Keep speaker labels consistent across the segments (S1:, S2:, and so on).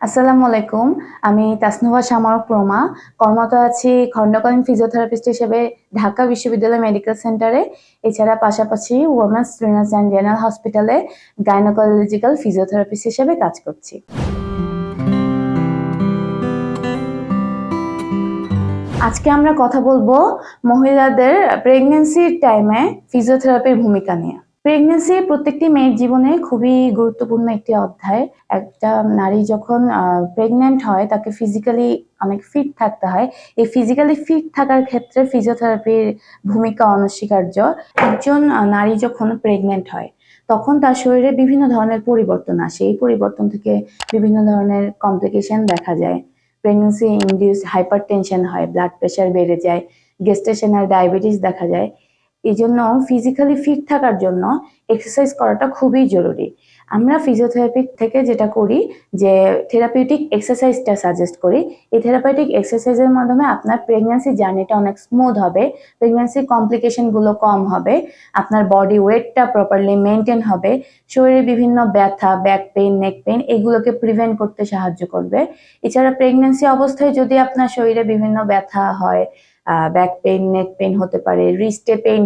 S1: আসসালামু আলাইকুম। আমি তাসনুভা শামারক প্রমা। কর্মরত আছি খণ্ডকালীন ফিজিওথেরাপিস্ট হিসেবে ঢাকা বিশ্ববিদ্যালয় মেডিকেল সেন্টারে এছাড়া পাশাপাশি ওমেন্স ট্রেনার্স অ্যান্ড জেনারেল হসপিটালে গাইনোকোলজিক্যাল ফিজিওথেরাপিস্ট হিসেবে কাজ করছি। আজকে আমরা কথা বলব মহিলাদের প্রেগনেন্সির টাইমে ফিজিওথেরাপির ভূমিকা নিয়ে। প্রেগনেন্সি প্রত্যেকটি মেয়ের জীবনে খুবই গুরুত্বপূর্ণ একটি অধ্যায়। একটা নারী যখন প্রেগনেন্ট হয়, তাকে ফিজিক্যালি অনেক ফিট থাকতে হয়। এই ফিজিক্যালি ফিট থাকার ক্ষেত্রে ফিজিওথেরাপির ভূমিকা অনস্বীকার্য। একজন নারী যখন প্রেগনেন্ট হয়, তখন তার শরীরে বিভিন্ন ধরনের পরিবর্তন আসে। এই পরিবর্তন থেকে বিভিন্ন ধরনের কমপ্লিকেশন দেখা যায়। প্রেগনেন্সি ইন্ডিউস হাইপার হয় ব্লাড প্রেশার বেড়ে যায় গেস্টেশনাল ডায়াবেটিস দেখা যায়। এই জন্য ফিজিক্যালি ফিট থাকার জন্য এক্সারসাইজ করাটা খুবই জরুরি। আমরা ফিজিওথেরাপি থেকে যেটা করি যে থেরাপিউটিক এক্সারসাইজটা সাজেস্ট করি। এই থেরাপিউটিক এক্সারসাইজের মাধ্যমে আপনার প্রেগন্যান্সি জার্নিটা অনেক স্মুথ হবে। প্রেগন্যান্সি কমপ্লিকেশনগুলো কম হবে। আপনার বডি ওয়েটটা প্রপারলি মেনটেন হবে। শরীরে বিভিন্ন ব্যথা ব্যাক পেইন নেক পেইন এগুলোকে প্রিভেন্ট করতে সাহায্য করবে। এছাড়া প্রেগন্যান্সি অবস্থায় যদি আপনার শরীরে বিভিন্ন ব্যথা হয় ব্যাক পেইন নেক পেইন হতে পারে রিস্টে পেইন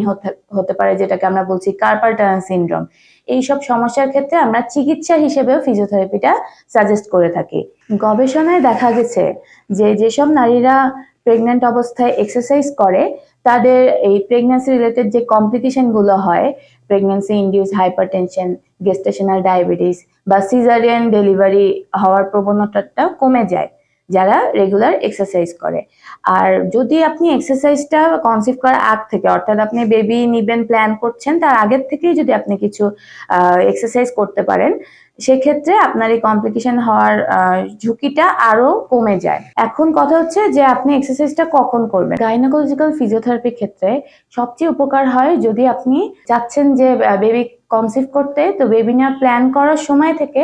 S1: হতে পারে, যেটাকে আমরা বলছি কার্পাল টানেল সিনড্রোম এইসব সমস্যার ক্ষেত্রে আমরা চিকিৎসা হিসেবেও ফিজিওথেরাপিটা সাজেস্ট করে থাকি। গবেষণায় দেখা গেছে যে যেসব নারীরা প্রেগন্যান্ট অবস্থায় এক্সারসাইজ করে, তাদের এই প্রেগন্যান্সি রিলেটেড যে কমপ্লিকেশনগুলো হয় pregnancy induced hypertension gestational diabetes বা সিজারিয়ান ডেলিভারি হওয়ার প্রবণতাটা কমে যায়। যারা রেগুলার এক্সারসাইজ করে। আর যদি আপনি এক্সারসাইজটা কনসিভ করার আগ থেকে, অর্থাৎ আপনি বেবি নিবেন প্ল্যান করছেন, তার আগের থেকেই যদি আপনি কিছু এক্সারসাইজ করতে পারেন সেক্ষেত্রে আপনার এই কমপ্লিকেশন হওয়ার ঝুঁকিটা আরও কমে যায়। এখন কথা হচ্ছে যে আপনি এক্সারসাইজটা কখন করবেন? গাইনোকোলজিক্যাল ফিজিওথেরাপির ক্ষেত্রে সবচেয়ে উপকার হয় যদি আপনি চাচ্ছেন যে বেবি কনসিভ করতে, তো বেবি নেওয়ার প্ল্যান করার সময় থেকে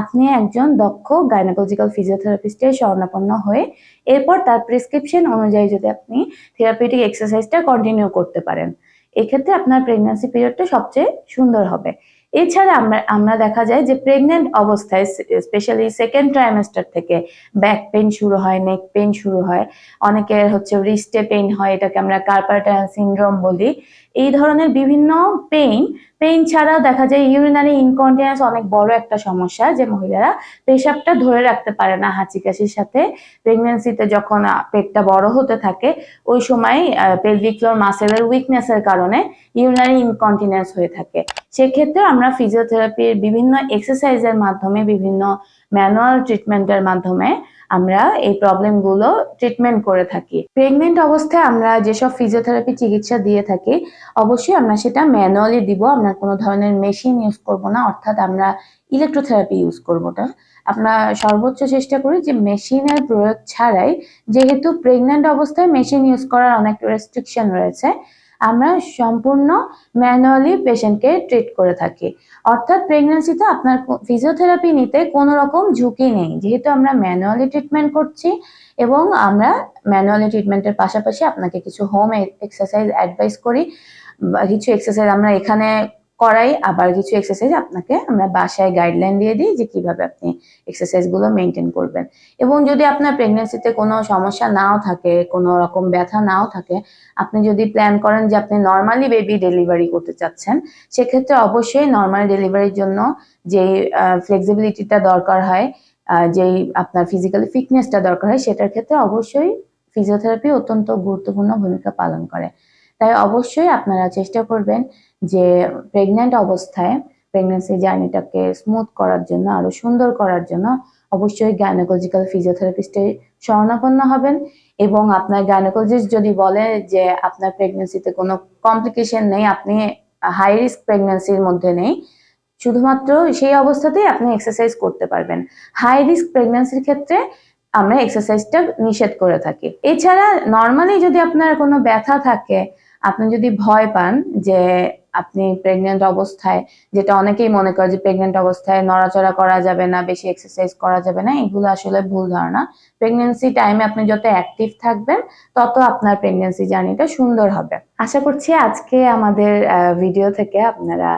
S1: আপনি একজন দক্ষ গাইনোকোলজিক্যাল ফিজিওথেরাপিস্টের শরণাপন্ন হয়ে এরপর তার প্রেসক্রিপশন অনুযায়ী যদি আপনি থেরাপিউটিক এক্সারসাইজটা কন্টিনিউ করতে পারেন, এক্ষেত্রে আপনার প্রেগন্যান্সি পিরিয়ডটা সবচেয়ে সুন্দর হবে। এছাড়া আমরা আমরা দেখা যায় যে প্রেগনেন্ট অবস্থায় স্পেশালি সেকেন্ড ট্রাইমেস্টার থেকে ব্যাক পেন শুরু হয় নেক পেন শুরু হয়, অনেকের হচ্ছে রিস্টে পেন হয়, এটাকে আমরা কার্পাটাল সিনড্রোম বলি। এই ধরনের বিভিন্ন পেইন পেইন ছাড়াও দেখা যায় ইউরিনারি ইনকন্টিনেন্স অনেক বড় একটা সমস্যা, যে মহিলারা পেশাবটা ধরে রাখতে পারে না হাঁচি কাশির সাথে। প্রেগনেন্সিতে যখন পেটটা বড় হতে থাকে, ওই সময় পেলভিক্লোর মাসেলের উইকনেসের কারণে ইউরিনারি ইনকন্টিনেন্স হয়ে থাকে। সেক্ষেত্রে আমরা ফিজিওথেরাপির বিভিন্ন এক্সারসাইজের মাধ্যমে বিভিন্ন ম্যানুয়াল ট্রিটমেন্টের মাধ্যমে আমরা এই প্রবলেমগুলো ট্রিটমেন্ট করে থাকি। প্রেগনেন্ট অবস্থায় আমরা যেসব ফিজিওথেরাপি চিকিৎসা দিয়ে থাকি, অবশ্যই আমরা সেটা ম্যানুয়ালি দিব। আমরা কোনো ধরনের মেশিন ইউজ করব না, অর্থাৎ আমরা ইলেকট্রোথেরাপি ইউজ করব না। আমরা সর্বোচ্চ চেষ্টা করি যে মেশিনের প্রয়োগ ছাড়াই, যেহেতু প্রেগনেন্ট অবস্থায় মেশিন ইউজ করার অনেক রেস্ট্রিকশন রয়েছে আমরা সম্পূর্ণ ম্যানুয়ালি পেশেন্টকে ট্রিট করে থাকি। অর্থাৎ প্রেগনেন্সিতে আপনার ফিজিওথেরাপি নিতে কোনো রকম ঝুঁকি নেই। যেহেতু আমরা ম্যানুয়ালি ট্রিটমেন্ট করছি এবং আমরা ম্যানুয়ালি ট্রিটমেন্টের পাশাপাশি আপনাকে কিছু হোম এক্সারসাইজ অ্যাডভাইস করি বা কিছু এক্সারসাইজ আমরা এখানে করাই, আবার কিছু এক্সারসাইজ আপনাকে আমরা বাসায় গাইডলাইন দিয়ে দিই যে কীভাবে আপনি এক্সারসাইজগুলো মেনটেন করবেন। এবং যদি আপনার প্রেগনেন্সিতে কোনো সমস্যা নাও থাকে, কোনো রকম ব্যথা নাও থাকে, আপনি যদি প্ল্যান করেন যে আপনি নর্মালি বেবি ডেলিভারি করতে চাচ্ছেন, সেক্ষেত্রে অবশ্যই নর্মাল ডেলিভারির জন্য যে ফ্লেক্সিবিলিটিটা দরকার হয় যেই আপনার ফিজিক্যালি ফিটনেসটা দরকার হয়, সেটার ক্ষেত্রে অবশ্যই ফিজিওথেরাপি অত্যন্ত গুরুত্বপূর্ণ ভূমিকা পালন করে। তাই অবশ্যই আপনারা চেষ্টা করবেন যে প্রেগন্যান্ট অবস্থায় প্রেগনেন্সি জার্নিটাকে স্মুথ করার জন্য, আরও সুন্দর করার জন্য অবশ্যই গাইনোকোলজিক্যাল ফিজিওথেরাপিস্টের শরণাপন্ন হবেন। এবং আপনার গাইনোকোলজিস্ট যদি বলে যে আপনার প্রেগনেন্সিতে কোনো কমপ্লিকেশন নেই, আপনি হাই রিস্ক প্রেগনেন্সির মধ্যে নেই, শুধুমাত্র সেই অবস্থাতেই আপনি এক্সারসাইজ করতে পারবেন। হাই রিস্ক প্রেগনেন্সির ক্ষেত্রে আমরা এক্সারসাইজটা নিষেধ করে থাকি। এছাড়া নর্মালি যদি আপনার কোনো ব্যথা থাকে আপনি যদি ভয় পান যে আপনি প্রেগনেন্ট অবস্থায়, যেটা অনেকেই মনে করে যে প্রেগনেন্ট অবস্থায় নড়াচড়া করা যাবে না, বেশি এক্সারসাইজ করা যাবে না, এগুলো আসলে ভুল ধারণা। প্রেগনেন্সি টাইমে আপনি যত অ্যাক্টিভ থাকবেন, তত আপনার প্রেগনেন্সি জার্নিটা সুন্দর হবে। আশা করছি আজকে আমাদের ভিডিও থেকে আপনারা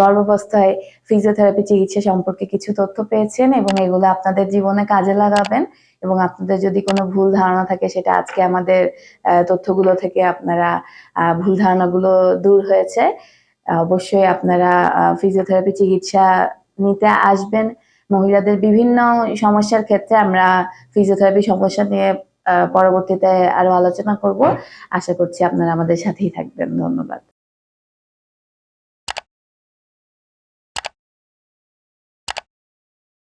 S1: গর্ভাবস্থায় ফিজিওথেরাপি চিকিৎসা সম্পর্কে কিছু তথ্য পেয়েছেন এবং এগুলো আপনাদের জীবনে কাজে লাগাবেন এবং আপনাদের যদি কোনো ভুল ধারণা থাকে সেটা আজকে আমাদের তথ্যগুলো থেকে আপনারা ভুল ধারণাগুলো দূর হয়েছে। অবশ্যই আপনারা ফিজিওথেরাপি চিকিৎসা নিতে আসবেন। মহিলাদের বিভিন্ন সমস্যার ক্ষেত্রে আমরা ফিজিওথেরাপি সমস্যা নিয়ে পরবর্তীতে আরও আলোচনা করব। আশা করছি আপনারা আমাদের সাথেই থাকবেন। ধন্যবাদ।